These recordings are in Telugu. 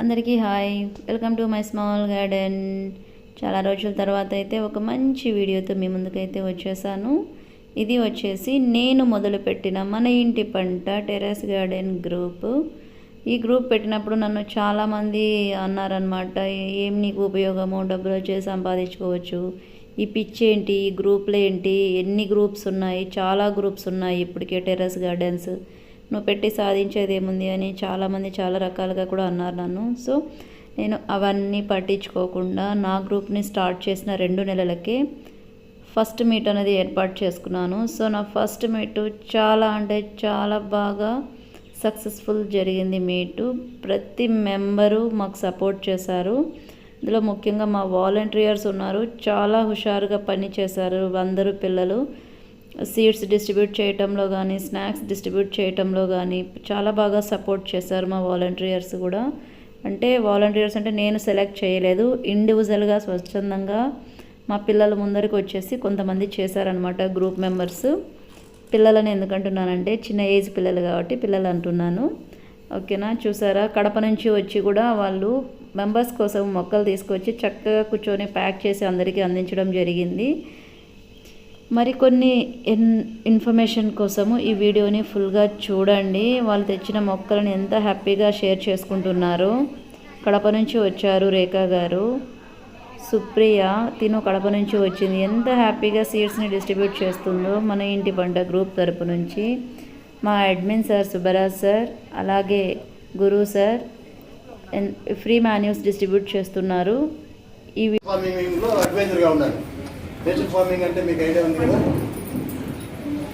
అందరికీ hi. Welcome to my small garden చాలా రోజుల తర్వాత అయితే ఒక మంచి వీడియోతో మీ ముందుకైతే వచ్చేసాను. ఇది వచ్చేసి నేను మొదలుపెట్టిన మన ఇంటి పంట టెర్రస్ గార్డెన్ గ్రూప్. ఈ గ్రూప్ పెట్టినప్పుడు నన్ను చాలామంది అన్నారనమాట ఏం నీకు ఉపయోగము? డబ్బులు వచ్చి సంపాదించుకోవచ్చు. ఈ పిచ్ ఏంటి? ఈ గ్రూప్లు ఏంటి? ఎన్ని గ్రూప్స్ ఉన్నాయి? చాలా గ్రూప్స్ ఉన్నాయి ఇప్పటికే టెర్రస్ గార్డెన్స్. నువ్వు పెట్టి సాధించేది ఏముంది అని చాలామంది చాలా రకాలుగా కూడా అన్నారు నన్ను. సో నేను అవన్నీ పట్టించుకోకుండా నా గ్రూప్ని స్టార్ట్ చేసిన రెండు నెలలకే ఫస్ట్ మీట్ అనేది ఏర్పాటు చేసుకున్నాను. సో నా ఫస్ట్ మీటు చాలా అంటే చాలా బాగా సక్సెస్ఫుల్ జరిగింది మీటు. ప్రతి మెంబరు మాకు సపోర్ట్ చేశారు. ఇందులో ముఖ్యంగా మా వాలంటీర్స్ ఉన్నారు. చాలా హుషారుగా పని చేశారు. అందరూ పిల్లలు. సీడ్స్ డిస్ట్రిబ్యూట్ చేయటంలో కానీ స్నాక్స్ డిస్ట్రిబ్యూట్ చేయటంలో కానీ చాలా బాగా సపోర్ట్ చేశారు మా వాలంటీర్స్ కూడా. అంటే వాలంటీర్స్ అంటే నేను సెలెక్ట్ చేయలేదు. ఇండివిజువల్గా స్వచ్ఛందంగా మా పిల్లల ముందరికి వచ్చేసి కొంతమంది చేశారనమాట గ్రూప్ మెంబర్స్. పిల్లలని ఎందుకంటున్నానంటే చిన్న ఏజ్ పిల్లలు కాబట్టి పిల్లలు అంటున్నాను. ఓకేనా? చూసారా? కడప నుంచి వచ్చి కూడా వాళ్ళు మెంబర్స్ కోసం మొక్కలు తీసుకొచ్చి చక్కగా కూర్చొని ప్యాక్ చేసి అందరికీ అందించడం జరిగింది. మరికొన్ని ఇన్ ఇన్ఫర్మేషన్ కోసము ఈ వీడియోని ఫుల్గా చూడండి. వాళ్ళు తెచ్చిన మొక్కలను ఎంత హ్యాపీగా షేర్ చేసుకుంటున్నారు. కడప నుంచి వచ్చారు రేఖా గారు. సుప్రియ తిను కడప నుంచి వచ్చింది. ఎంత హ్యాపీగా సీడ్స్ని డిస్ట్రిబ్యూట్ చేస్తుందో మన ఇంటి పంట గ్రూప్ తరపు నుంచి. మా అడ్మిన్ సార్ సుబరాజ్ సార్ అలాగే గురు సార్ ఎన్- ఫ్రీ మాన్యూస్ డిస్ట్రిబ్యూట్ చేస్తున్నారు. ఈ అడ్వైజర్గా ఉన్నాను నేచర్ ఫార్మింగ్ అంటే మీకు ఐడియా ఉంది కదా?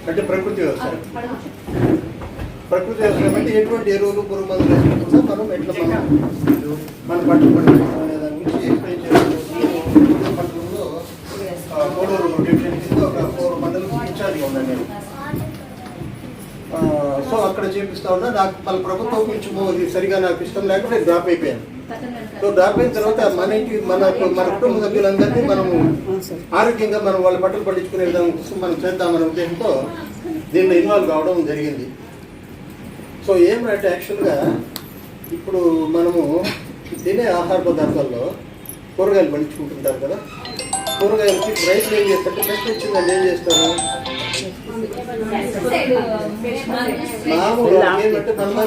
అంటే ప్రకృతి వ్యవసాయం. ప్రకృతి వ్యవసాయం అంటే ఎటువంటి ఎరువులు పురుగు మందులు వేసుకోకుండా మనం ఎట్లా మనం మన పంటలు పండించుకోవడం అనే దాని గురించి ఎక్స్ప్లెయిన్ చేస్తున్నాను పంటలలో ఆ, డివిజన్ కింద ఒక ఫోర్ మండలం ఇన్ఛార్జ్గా ఉన్నాను నేను. సో అక్కడ చేపిస్తా ఉన్నా. నాకు వాళ్ళ ప్రభుత్వం కొంచెం సరిగా నాకు ఇష్టం లేకుండా డ్రాప్ అయిపోయాను. సో అయిన తర్వాత మన ఇంటి మన మన కుటుంబ సభ్యులందరినీ మనము ఆరోగ్యంగా మనం వాళ్ళ బట్టలు పట్టించుకునే విధంగా కోసం మనం చేద్దామనే ఉద్దేశంతో దీనిలో ఇన్వాల్వ్ కావడం జరిగింది. సో ఏమంటే యాక్చువల్గా ఇప్పుడు మనము తినే ఆహార పదార్థాల్లో కూరగాయలు పండించుకుంటుంటారు కదా. కూరగాయలకి రైతులు ఏం చేస్తారు? పెస్ట్ వచ్చిందని ఏం చేస్తారు? మామూలు ఏమంటే మన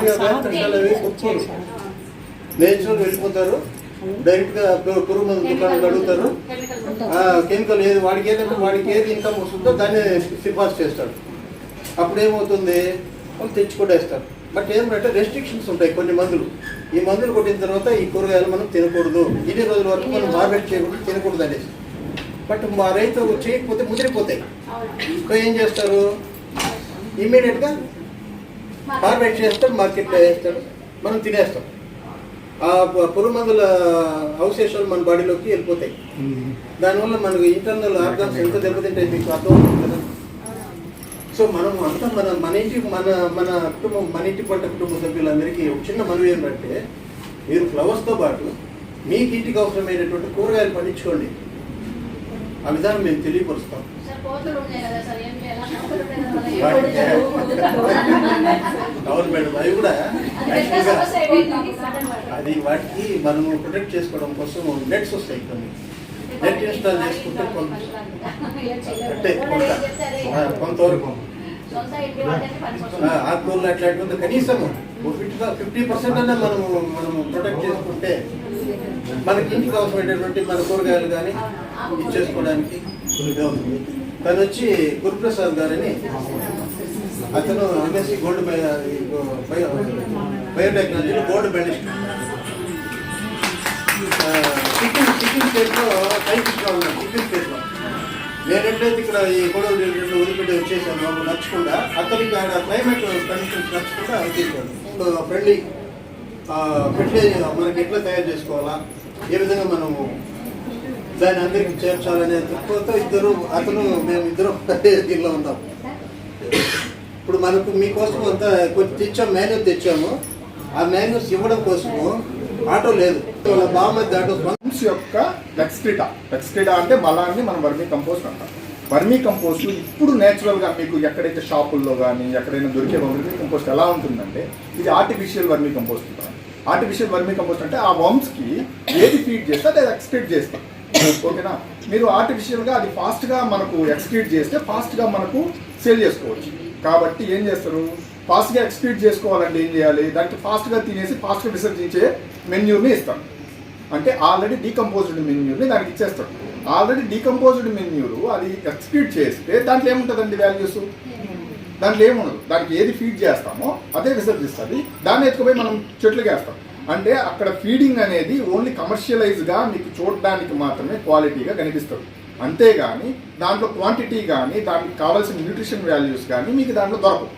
నేచురల్ వెళ్ళిపోతారు. డైరెక్ట్గా పు- పురుగు మందు దుకాణాలు అడుగుతారు. కెమికల్ ఏది వాడికి ఏదంటే వాడికి ఏది ఇన్కమ్ వస్తుందో దాన్ని సిఫార్సు చేస్తాడు. అప్పుడు ఏమవుతుంది వాళ్ళు తెచ్చుకొడేస్తారు బట్ ఏమంటే రెస్ట్రిక్షన్స్ ఉంటాయి కొన్ని మందులు. ఈ మందులు కొట్టిన తర్వాత ఈ కూరగాయలు మనం తినకూడదు. ఇన్ని రోజుల వరకు మనం మార్కెట్ చేయకూడదు తినకూడదు అనేసి. బట్ మా రైతు చేయకపోతే ముదిరిపోతాయి. సో ఏం చేస్తారు? ఇమ్మీడియట్గా హార్వెస్ట్ చేస్తాడు మార్కెట్లో వేస్తాడు మనం తినేస్తాం. ఆ పురుగు మందుల అవశేషాలు మన బాడీలోకి వెళ్ళిపోతాయి. దానివల్ల మనకు ఇంటర్నల్ ఆర్గాన్స్ ఎంత దెబ్బతింటాయి మీకు అర్థం కదా? సో మనం అంతా మన మన ఇంటి మన మన కుటుంబం మన ఇంటి పంట కుటుంబ సభ్యులందరికీ ఒక చిన్న మనవి ఏంటంటే మీరు ఫ్లవర్స్తో పాటు మీకు ఇంటికి అవసరమైనటువంటి కూరగాయలు పండించుకోండి. ఆ విధానం మేము తెలియపరుస్తాం. అవును మేడం అవి కూడా అది వాటికి మనము ప్రొటెక్ట్ చేసుకోవడం కోసం నెట్స్ వస్తాయి కొన్ని. నెట్ ఇన్స్టాల్ చేసుకుంటే కొంత అంటే కొంత కొంతవరకు. సొంత ఇంటి వాళ్ళకి ఆ, పనికొస్తుంది. ఆకుకూరలు అట్లాంటివి కనీసం ఫిఫ్టీ పర్సెంట్ అన్నా మనము మనము ప్రొటెక్ట్ చేసుకుంటే మనకి ఇంటికి అవసరమైనటువంటి మన కూరగాయలు కానీ ఇచ్చేసుకోవడానికి అవుతుంది తను వచ్చి గురుప్రసాద్ గారని అతను ఎంఎస్సి గోల్డ్ బయో బయోటెక్నాలజీలో గోల్డ్ మెడలిస్ట్ సిక్కిం సిక్కిం స్టేట్లో సైంటిస్ట్గా ఉన్నాను సిక్కిం స్టేట్లో నేను ఇక్కడ ఈ గోడవ డివిజన్లో వదిలిపెట్టి వచ్చేసాను మాకు నచ్చకుండా అతనికి ఆడ క్లైమేట్ కండిషన్స్ నచ్చకుండా వచ్చేసాడు. ఫ్రెండ్లీ ఫెర్టిలైజర్ మనకి ఎట్లా తయారు చేసుకోవాలా ఏ విధంగా మనము దాన్ని అందరికి చేర్చాలనే తక్కువతో ఇద్దరు అతను మేము ఇద్దరం దీనిలో ఉన్నాం. ఇప్పుడు మనకు మీకోసం అంత కొంచెం తెచ్చాం మాన్యూస్ తెచ్చాము. ఆ మాన్యూస్ ఇవ్వడం కోసము ఆటో లేదు. వాళ్ళ బామ్మది ఆటో ఫండ్స్ యొక్క ఎక్స్ట్రిటా ఎక్స్ట్రిటా అంటే మలాన్ని మనం వర్మీ కంపోస్ట్ అంటాం. వర్మీ కంపోస్ట్ ఇప్పుడు నేచురల్గా మీకు ఎక్కడైతే షాపుల్లో కానీ ఎక్కడైనా దొరికే వర్మీ కంపోస్ట్ ఎలా ఉంటుందంటే ఇది ఆర్టిఫిషియల్ వర్మీ కంపోస్ట్ అంటాం. ఆర్టిఫిషియల్ వర్మీ కంపోస్ట్ అంటే ఆ worms ఏది ఫీడ్ చేస్తే అది ఎక్స్క్రీట్ చేస్తాం. ఓకేనా? మీరు ఆర్టిఫిషియల్గా అది ఫాస్ట్గా మనకు ఎక్స్క్రీట్ చేస్తే ఫాస్ట్గా మనకు సేల్ చేసుకోవచ్చు. కాబట్టి ఏం చేస్తారు? ఫాస్ట్గా ఎక్స్క్రీట్ చేసుకోవాలంటే ఏం చేయాలి? దానికి ఫాస్ట్గా తినేసి ఫాస్ట్గా విసర్జించే మెన్యూని ఇస్తాం అంటే ఆల్రెడీ డీకంపోజ్డ్ మెన్యూని దానికి ఇచ్చేస్తాం ఆల్రెడీ డీకంపోజ్డ్ మెన్యూలు అది ఎక్స్క్రీట్ చేస్తే దాంట్లో ఏముంటుందండి వాల్యూస్ దాంట్లో ఏముండదు. దానికి ఏది ఫీడ్ చేస్తామో అదే విసర్జిస్తుంది. దాన్ని ఎత్తుకుపోయి మనం చెట్లు వేస్తాం అంటే అక్కడ ఫీడింగ్ అనేది ఓన్లీ కమర్షియలైజ్గా మీకు చూడడానికి మాత్రమే క్వాలిటీగా కనిపిస్తుంది. అంతేగాని దాంట్లో క్వాంటిటీ కానీ దానికి కావాల్సిన న్యూట్రిషన్ వాల్యూస్ కానీ మీకు దాంట్లో దొరకవు.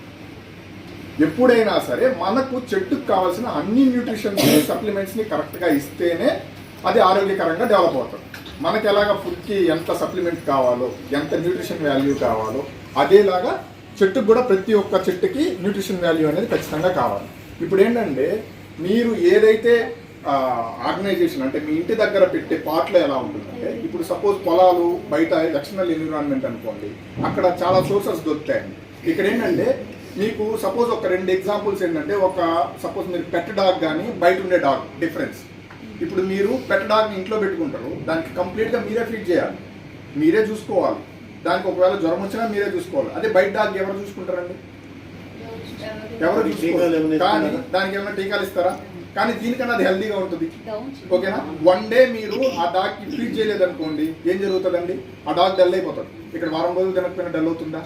ఎప్పుడైనా సరే మనకు చెట్టుకు కావాల్సిన అన్ని న్యూట్రిషన్ సప్లిమెంట్స్ని కరెక్ట్గా ఇస్తేనే అది ఆరోగ్యకరంగా డెవలప్ అవుతుంది. మనకి ఎలాగ ఫుడ్కి ఎంత సప్లిమెంట్ కావాలో ఎంత న్యూట్రిషన్ వాల్యూ కావాలో అదేలాగా చెట్టుకు కూడా ప్రతి ఒక్క చెట్టుకి న్యూట్రిషన్ వాల్యూ అనేది ఖచ్చితంగా కావాలి. ఇప్పుడు ఏంటంటే మీరు ఏదైతే ఆర్గనైజేషన్ అంటే మీ ఇంటి దగ్గర పెట్టే పాటలు ఎలా ఉంటుందంటే ఇప్పుడు సపోజ్ పొలాలు బయట ఎక్స్టర్నల్ ఎన్విరాన్మెంట్ అనుకోండి అక్కడ చాలా సోర్సెస్ దొరుకుతాయండి ఇక్కడ ఏంటంటే మీకు సపోజ్ ఒక రెండు ఎగ్జాంపుల్స్ ఏంటంటే ఒక సపోజ్ మీరు పెట్ డాగ్ కానీ బయట ఉండే డాగ్ డిఫరెన్స్ ఇప్పుడు మీరు పెట్ డాగ్ని ఇంట్లో పెట్టుకుంటారు దానికి కంప్లీట్గా మీరే ఫీడ్ చేయాలి. మీరే చూసుకోవాలి. దానికి ఒకవేళ జ్వరం వచ్చినా మీరే చూసుకోవాలి. అదే బయట డాగ్ ఎవరు చూసుకుంటారండి? ఎవరు కానీ? దానికి ఏమైనా టీకాలు ఇస్తారా? కానీ దీనికన్నా అది హెల్దీగా ఉంటుంది. ఓకేనా? వన్ డే మీరు ఆ డాగ్కి ఫీడ్ చేయలేదు అనుకోండి ఏం జరుగుతుందండి? ఆ డాగ్ డల్ అయిపోతుంది ఇక్కడ వారం రోజులు తినకపోయినా డల్ అవుతుందా?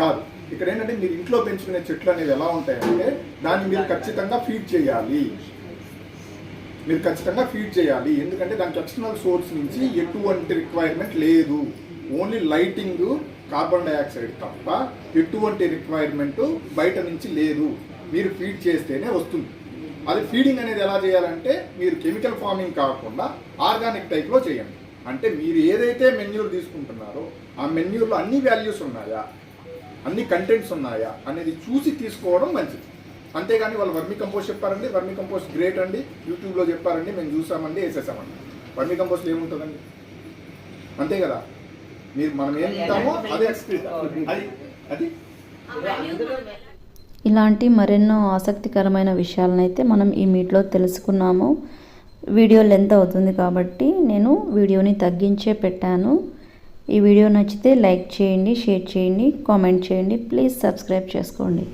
కాదు. ఇక్కడ ఏంటంటే మీరు ఇంట్లో పెంచుకునే చెట్లు అనేవి ఎలా ఉంటాయంటే దాన్ని మీరు ఖచ్చితంగా ఫీడ్ చేయాలి. మీరు ఖచ్చితంగా ఫీడ్ చేయాలి. ఎందుకంటే దానికి ఎక్స్టర్నల్ సోర్స్ నుంచి ఎటువంటి రిక్వైర్మెంట్ లేదు. ఓన్లీ లైటింగ్ కార్బన్ డైఆక్సైడ్ తప్ప ఎటువంటి రిక్వైర్మెంట్ బయట నుంచి లేదు. మీరు ఫీడ్ చేస్తేనే వస్తుంది. అది ఫీడింగ్ అనేది ఎలా చేయాలంటే మీరు కెమికల్ ఫార్మింగ్ కాకుండా ఆర్గానిక్ టైప్లో చేయండి. అంటే మీరు ఏదైతే మెన్యూర్ తీసుకుంటున్నారో ఆ మెన్యూర్లో అన్ని వాల్యూస్ ఉన్నాయా? అన్ని కంటెంట్స్ ఉన్నాయా? అనేది చూసి తీసుకోవడం మంచిది. అంతేగాని వాళ్ళు వర్మి కంపోస్ట్ చెప్పారండి. వర్మి కంపోస్ట్ గ్రేట్ అండి యూట్యూబ్లో చెప్పారండి. మేము చూసామండి వేసేసామండి. వర్మి కంపోస్ట్ ఏముంటుందండి? అంతే కదా? మీరు మనం ఏం తింటామో అదే అది అది. ఇలాంటి మరెన్నో ఆసక్తికరమైన విషయాలనైతే మనం ఈ మీట్లో తెలుసుకున్నాము. వీడియో లెంత్ అవుతుంది కాబట్టి నేను వీడియోని తగ్గించే పెట్టాను. ఈ వీడియో నచ్చితే లైక్ చేయండి షేర్ చేయండి కామెంట్ చేయండి. ప్లీజ్ సబ్స్క్రైబ్ చేసుకోండి.